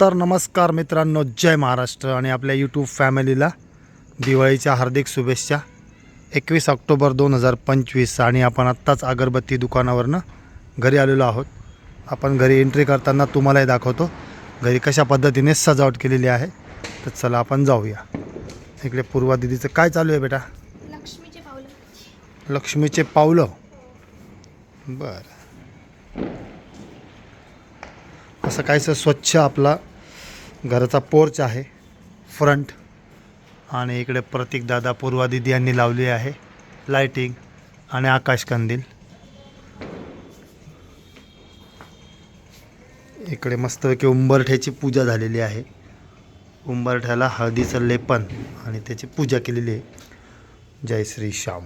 तर नमस्कार मित्रांनो जय महाराष्ट्र आणि आपल्या यूट्यूब फॅमिलीला दिवाळीच्या हार्दिक शुभेच्छा. एकवीस ऑक्टोबर दोन हजार पंचवीस आणि आपण आत्ताच अगरबत्ती दुकानावरनं घरी आलेलो आहोत. आपण घरी एंट्री करताना तुम्हालाही दाखवतो घरी कशा पद्धतीने सजावट केलेली आहे. तर चला आपण जाऊया. इकडे पूर्वा दिदीचं काय चालू आहे बेटा? लक्ष्मीचे पावलं. लक्ष्मीचे पावलं. बरं. असं काहीसं स्वच्छ आपला घराचा पोर्च आहे फ्रंट. आणि इकडे प्रतीक दादा पूर्वा दिदी यांनी लावली आहे लाइटिंग आणि आकाशकंदील इकडे मस्तपैकी उंबरठ्याची पूजा झालेली आहे. उंबरठ्याला हळदीचं लेपन आणि त्याची पूजा केलेली आहे. जय श्री श्याम.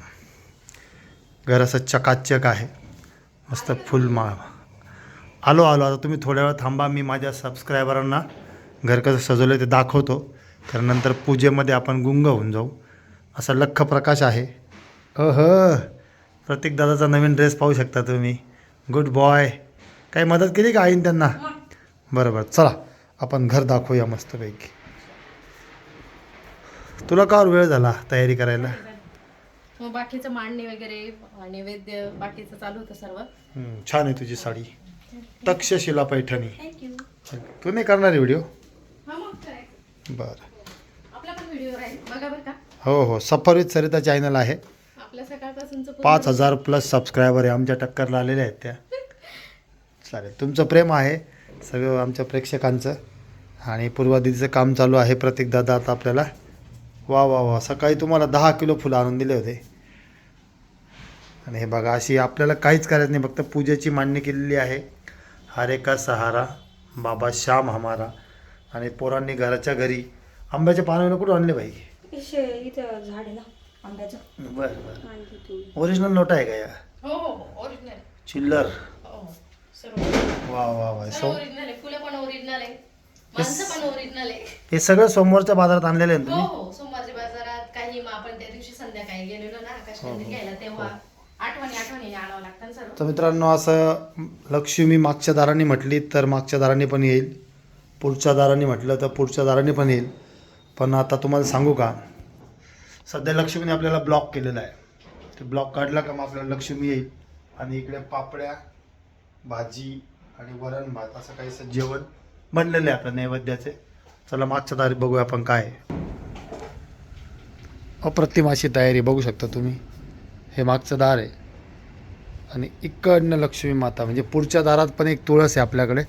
घर असं चकाचक आहे. मस्त फुलमाळ. आलो आलो. आता तुम्ही थोड्या वेळ थांबा. मी माझ्या सबस्क्रायबरांना घर कसं सजवलं ते दाखवतो. तर नंतर पूजेमध्ये आपण गुंग होऊन जाऊ. असा लख प्रकाश आहे. अह प्रत्येक दादाचा नवीन ड्रेस पाहू शकता तुम्ही. गुड बॉय काही मदत केली का आईन त्यांना? बरं बरं चला आपण घर दाखवूया मस्तपैकी. तुला का वेळ झाला तयारी करायला? मग बाकीचं मांडणी वगैरे नैवेद्य बाकीचं चालू होतं सर्व. हम्म, छान आहे तुझी साडी. तक्षशिला पैठणी. तू नाही करणार व्हिडिओ बरं. हो हो. सफर विथ सरिता चॅनल आहे. पाच हजार प्लस सबस्क्रायबर आहे. आमच्या टक्करला आलेले आहेत त्या. चालेल. तुमचं प्रेम आहे. सगळं आमच्या प्रेक्षकांचं. आणि पूर्वा दिदीचं काम चालू आहे. प्रतीक दादा आता आपल्याला वा वा वा. सकाळी तुम्हाला दहा किलो फुलं आणून दिले होते. आणि हे बघा अशी आपल्याला काहीच करायचं नाही. फक्त पूजेची मांडणी केलेली आहे. हरे का सहारा बाबा श्याम हमारा आणि पोरांनी घराच्या घरी आंब्याच्या पानावर कुठं आणले बाई? इथे इथं झाड आहे ना आंब्याचं. बरं बरं. ओरिजिनल नोट आहे का या? हो हो हो ओरिजिनल चिल्लर. हो सर्व. वा वा वा. सर्व सो ओरिजिनल आहे फुलं पण ओरिजिनल आहे माणसं पण ओरिजिनल आहे. हे सगळं सोमवारच्या बाजारात आणलेले आहे ना हो तुम्ही? हो सोमवारच्या बाजारात काही मग आपण त्या दिवशी संध्याकाळी गेलेलो ना आकाश कंदील घ्यायला तेव्हा. आठवणी आणावं लागतं सर्व. तर मित्रांनो असं लक्ष्मी मागच्या दाराने म्हटली तर मागच्या दाराने पण येईल. पुढच्या दाराने म्हटलं तर पुढच्या दाराने पण येईल. पण आता तुम्हाला सांगू का? सध्या लक्ष्मीने आपल्याला ब्लॉक केलेला आहे. ते ब्लॉक काढला का मग आपल्याला लक्ष्मी येईल? आणि इकडे पापड्या भाजी आणि वरण भात असं काहीसं जेवण बनलेलं आहे आपल्या नैवेद्याचे. चला मागच्या दारी बघूया आपण काय आहे. अप्रतिम अशी तयारी बघू शकता तुम्ही. हे मागचं दार आहे. आणि इकडनं लक्ष्मी माता म्हणजे पुढच्या दारात पण एक तुळस आहे आपल्याकडे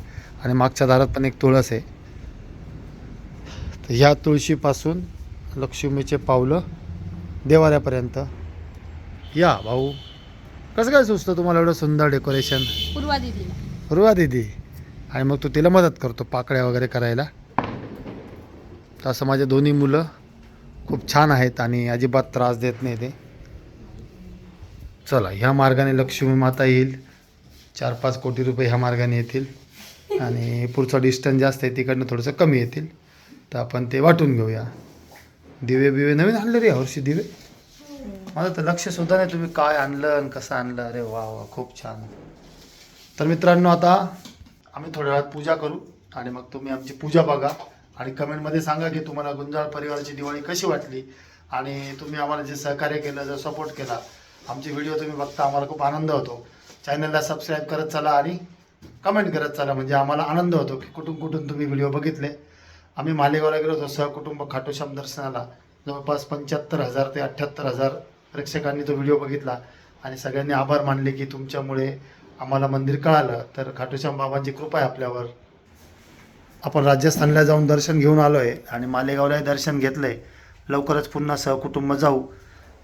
आणि मागच्या दारात पण एक तुळस आहे. तर ह्या तुळशीपासून लक्ष्मीचे पावलं देवाऱ्यापर्यंत. या भाऊ कसं काय सुचतं तुम्हाला एवढं सुंदर डेकोरेशन? पूर्वा रुवा दीदी आणि मग तू तिला मदत करतो पाकळ्या वगैरे करायला. तर असं माझे दोन्ही मुलं खूप छान आहेत आणि अजिबात त्रास देत नाही ते. चला ह्या मार्गाने लक्ष्मी माता येईल. चार पाच कोटी रुपये ह्या मार्गाने येतील. आणि पुढचा डिस्टन्स जास्त आहे तिकडनं थोडंसं कमी येतील. तर आपण ते वाटून घेऊया. दिवे बिवे नवीन आणले रे यावर्षी दिवे? माझं तर लक्षसुद्धा नाही तुम्ही काय आणलं आणि कसं आणलं. अरे वा वा खूप छान. तर मित्रांनो आता आम्ही थोड्या वेळात पूजा करू आणि मग तुम्ही आमची पूजा बघा. आणि कमेंटमध्ये सांगा की तुम्हाला गुंजाळ परिवाराची दिवाळी कशी वाटली. आणि तुम्ही आम्हाला जे सहकार्य केलं जो सपोर्ट केला आमचे व्हिडिओ तुम्ही बघता आम्हाला खूप आनंद होतो. चॅनलला सबस्क्राईब करत चला आणि कमेंट करत चला म्हणजे आम्हाला आनंद होतो की कुठून कुठून तुम्ही व्हिडिओ बघितले. आम्ही मालेगावला गेलो होतो सहकुटुंब खाटोश्याम दर्शनाला जवळपास पंच्याहत्तर हजार ते अठ्ठ्याहत्तर हजार प्रेक्षकांनी तो व्हिडिओ बघितला. आणि सगळ्यांनी आभार मानले की तुमच्यामुळे आम्हाला मंदिर कळालं. तर खाटूश्याम बाबांची कृपा आहे आपल्यावर. आपण राजस्थानला जाऊन दर्शन घेऊन आलो आहे आणि मालेगावलाही दर्शन घेतलं आहे लवकरच पुन्हा सहकुटुंब जाऊ.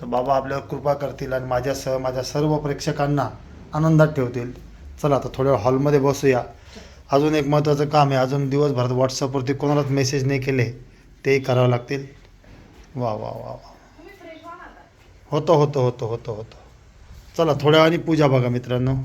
तर बाबा आपल्यावर कृपा करतील आणि माझ्यासह माझ्या सर्व प्रेक्षकांना आनंदात ठेवतील. चला आता थोड्या वेळ हॉलमध्ये बसूया. अजून एक महत्त्वाचं काम आहे. अजून दिवसभरात व्हॉट्सअपवरती कोणालाच मेसेज नाही केले तेही करावं लागतील. वा वा वा वा. होतं होतं होतं होतं होतं. चला थोड्या वेळाने पूजा बघा मित्रांनो.